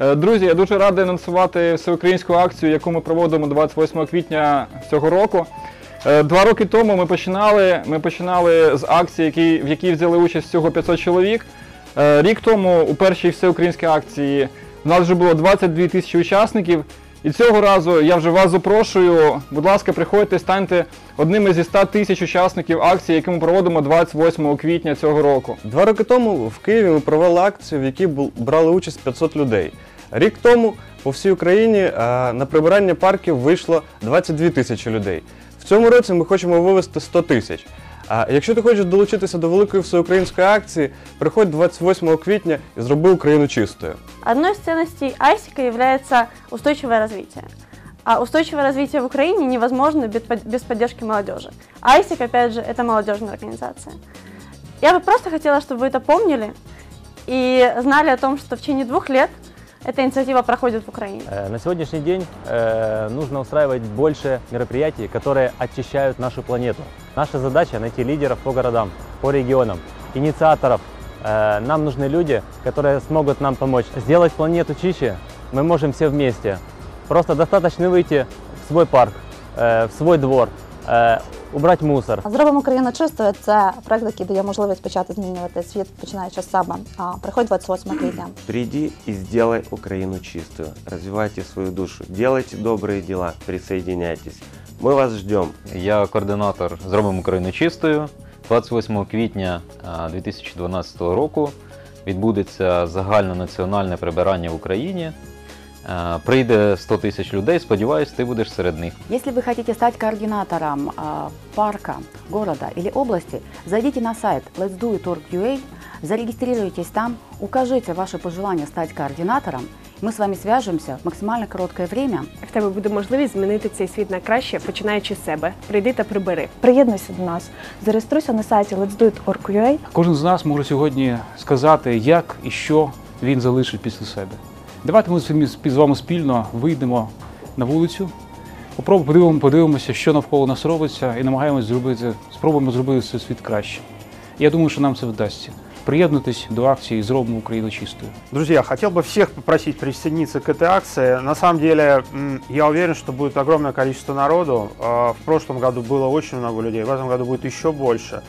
Е, Друзі, я дуже радий анонсувати всеукраїнську акцію, яку ми проводимо 28 квітня цього року. Е, Два роки тому ми починали, ми починали з акції, в якій взяли участь всього 500 чоловік. Е, Рік тому у першій всеукраїнській акції в нас вже було 22 тисячі учасників. І цього разу я вже вас запрошую. Будь ласка, приходьте, станьте одним із 100 тисяч учасників акції, яку ми проводимо 28 квітня цього року. Два роки тому в Києві ми провели акцію, в якій брали участь 500 людей. Рік тому по всій Україні е, на прибирання парків вийшло 22 тисячі людей. В цьому році ми хочемо вивести 100 тисяч. А якщо ти хочеш долучитися до великої всеукраїнської акції, приходь 28 квітня і зроби Україну чистою. Одной из ценностей ISIC является устойчивое развитие. А устойчивое развитие в Украине невозможно без под- без поддержки молодежи. ISIC, опять же, это молодежная организация. Я бы просто хотела, чтобы вы это помнили и знали о том, что в течение двух лет эта инициатива проходит в Украине. Э, На сегодняшний день э, нужно устраивать больше мероприятий, которые очищают нашу планету. Наша задача найти лидеров по городам, по регионам, инициаторов. Э, Нам нужны люди, которые смогут нам помочь. Сделать планету чище мы можем все вместе. Просто достаточно выйти в свой парк, в свой двор, э, убрать мусор. Зробимо Україну чистою. Це проект, який дає можливість почати змінювати світ, починаючи з себе. А, Приходь 28 квітня. Приди и сделай Украину чистую. Развивайте свою душу, делайте добрые дела, присоединяйтесь. Мы вас ждем. Я координатор Зробимо Україну чистою. 28 квітня а, 2012 року відбудеться загальнонаціональне прибирання в Україні. А, Прийде 100 тисяч людей. Сподіваюсь, ти будеш серед них. Если вы хотите стать координатором парка, города или области, зайдите на сайт letsdoit.org.ua, зарегистрируйтесь там, укажите ваше пожелание стать координатором. Мы с вами свяжемся в максимально короткое время. В тебе буде можливість змінити цей світ на краще, починаючи з себе. Прийди та прибери. Приєднуйся до нас, зареєструйся на сайті letsdoit.org.ua. Кожен з нас може сьогодні сказати, як і що він залишить після себе. Давайте ми самі з вами спільно вийдемо на вулицю, попробуємо подивимо, подивимося, що навколо нас робиться, і намагаємось зробити, спробуємо зробити цей світ краще. Я думаю, що нам це вдасться. Приєднуйтесь до акції Зробимо Україну чистою. Друзья, хотел бы всех попросить присоединиться к этой акции. На самом деле, м, я уверен, что будет огромное количество народу. А, В прошлом году было очень много людей, в этом году будет еще больше.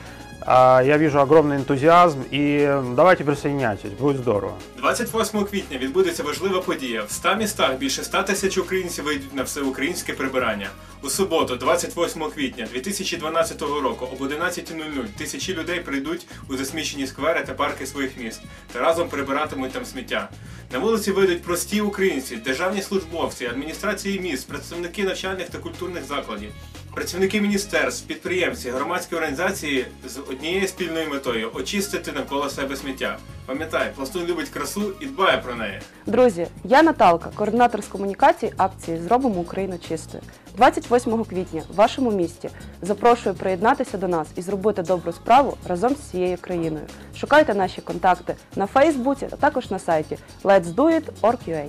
Я вижу огромный энтузиазм, и м, давайте присоединяйтесь, будет здорово. 28 квітня відбудеться важлива подія. В 100 містах більше 100 тисяч українців вийдуть на всеукраїнське прибирання. У суботу, 28 квітня 2012 року об 11.00 тисячі людей прийдуть у засмічені сквери та парки своїх міст та разом прибиратимуть там сміття. На вулиці вийдуть прості українці, державні службовці, адміністрації міст, представники навчальних та культурних закладів, працівники міністерств, підприємці, громадські організації з однією спільною метою очистити навколо себе сміття. Пам'ятай, пластун любить красу і дбає про неї. Друзі, я Наталка, координатор з комунікацій акції Зробимо Україну чистою. 28 квітня в вашому місті запрошую приєднатися до нас і зробити добру справу разом з всією країною. Шукайте наші контакти на Фейсбуці, а також на сайті letsdoit.org.ua.